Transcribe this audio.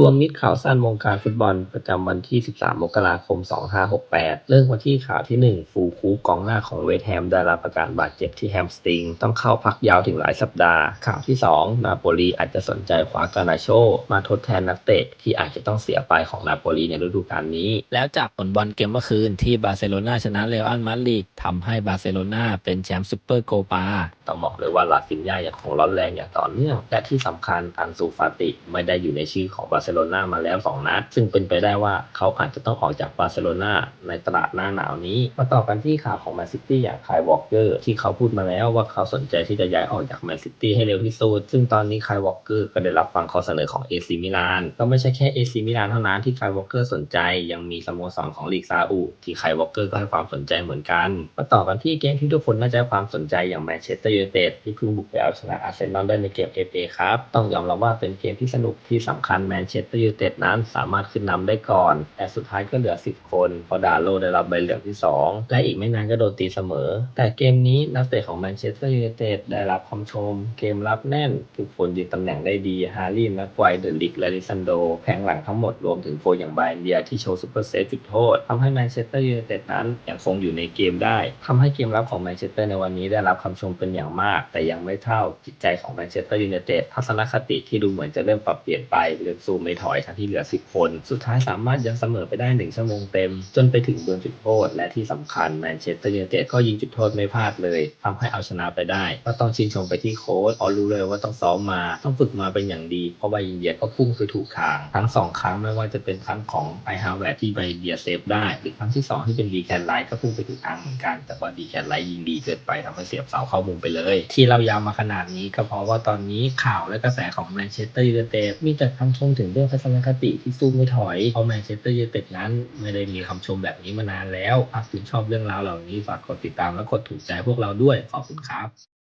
รวมมิตรข่าวสั้นวงการฟุตบอลประจำวันที่ 13 มกราคม 2568 เริ่มกันที่ข่าวที่ 1 ฟูคูกองหน้าของเวสแฮมได้รับอาการบาดเจ็บที่แฮมสตริง ต้องเข้าพักยาวถึงหลายสัปดาห์ ข่าวที่ 2 นาโปลีอาจจะสนใจคว้ากานาโช มาทดแทนนักเตะที่อาจจะต้องเสียไปของนาโปลีในฤดูกาลนี้ แล้วจากผลบอลเกมเมื่อคืนที่บาร์เซโลนาชนะเรอัลมาดริดทำให้บาร์เซโลนาเป็นแชมป์ซูเปอร์โกปาต้องบอกเลยว่าลาฟินยาอยังคงร้อนแรงอย่างต่อเนื่องและที่สำคัญอันซูฟาติไม่ได้อยู่ในชื่อของบาร์เซโลนามาแล้ว 2 นัด ซึ่งเป็นไปได้ว่าเขาอาจจะต้องออกจากบาร์เซโลนาในตลาดหน้าหนาวนี้ มาต่อกันที่ข่าวของแมนซิตี้อย่างคายวอลเกอร์ที่เขาพูดมาแล้วว่าเขาสนใจที่จะย้ายออกจากแมนซิตี้ให้เร็วที่สุด ซึ่งตอนนี้คายวอลเกอร์ก็ได้รับฟังข้อเสนอของเอซิมิลานก็ไม่ใช่แค่เอซิมิลานเท่านั้นที่คายวอลเกอร์สนใจ ยังมีสโมสรของลีกซาอุที่คายวอลเกอร์ก็ให้ความสนใจเหมือนกัน มาต่อกันที่เกมที่ทุกคนน่าจะความสนใจอย่างแมนเชสเตอร์ยูไนเต็ดที่เพิ่งบุกไปเอาชนะอาร์เซนอลได้ในเกมเอฟเอครับต้องยอมรับว่าเป็นเกมที่สนุกที่สำคัญแมนเชสเตอร์ยูไนเต็ดนั้นสามารถขึ้นนำได้ก่อน แต่สุดท้ายก็เหลือ 10 คนเพราะดาโลได้รับใบเหลืองที่ 2 และอีกไม่นานก็โดนตีเสมอ แต่เกมนี้นักเตะของแมนเชสเตอร์ยูไนเต็ดได้รับคำชม เกมรับแน่นทุกคนยืนตำแหน่งได้ดีฮาร์รี่แม็กไกวเดอะลิกและลิซันโดแผงหลังทั้งหมดรวมถึงโฟอย่างไบเดียที่โชว์ซูเปอร์เซฟจุดโทษทำให้แมนเชสเตอร์ยูไนเต็ดนั้นยังคงอยู่ในเกมได้ทำให้เกมรับของแมนเชสเตอร์ในวันนี้ได้รับคำชมเป็นอย่างมาก แต่ยังไม่เท่าจิตใจของแมนเชสเตอร์ยูไนเต็ดทัศนคติที่ดูเหมือนจะเริ่มปรับเปลี่ยนไปเลือกสู้ไม่ถอยทั้งที่เหลือ 10 คน สุดท้ายสามารถยังเสมอไปได้ 1 ชั่วโมงเต็ม จนไปถึงโดนจุดโทษและที่สำคัญแมนเชสเตอร์ยูไนเต็ดก็ยิงจุดโทษไม่พลาดเลยทำให้เอาชนะไปได้ ก็ต้องชื่นชมไปที่โค้ชเพราะรู้เลยว่าต้องซ้อมมาต้องฝึกมาเป็นอย่างดี เพราะใบยิงเดียก็พุ่งคือถูกทาง ทั้งสองครั้งไม่ว่าจะเป็นครั้งของไอฮาวเวร์ที่ใบเดียเซฟได้หรือครั้งที่สองที่เป็นดีแคนไลท์ก็พุ่งไปถูกทางเหมือนกัน แต่ว่าดีแคนไลท์ยิงดีเกินไปทำให้เสียบเสาเข้ามุมไปเลย ที่เรายาวมาขนาดนี้ก็เพราะว่าตอนนี้ข่าวและกระแสของแมนเชสเตอร์ยูไนเต็ดมีแต่คำชมถึงเรื่องทัศนคติที่สู้ไม่ถอยเพราะแมนเชสเตอร์ยูไนเต็ดนั้น ไม่ได้มีคำชมแบบนี้มานานแล้วหากคุณชอบเรื่องราวเหล่านี้ฝากกดติดตามและกดถูกใจพวกเราด้วยขอบคุณครับ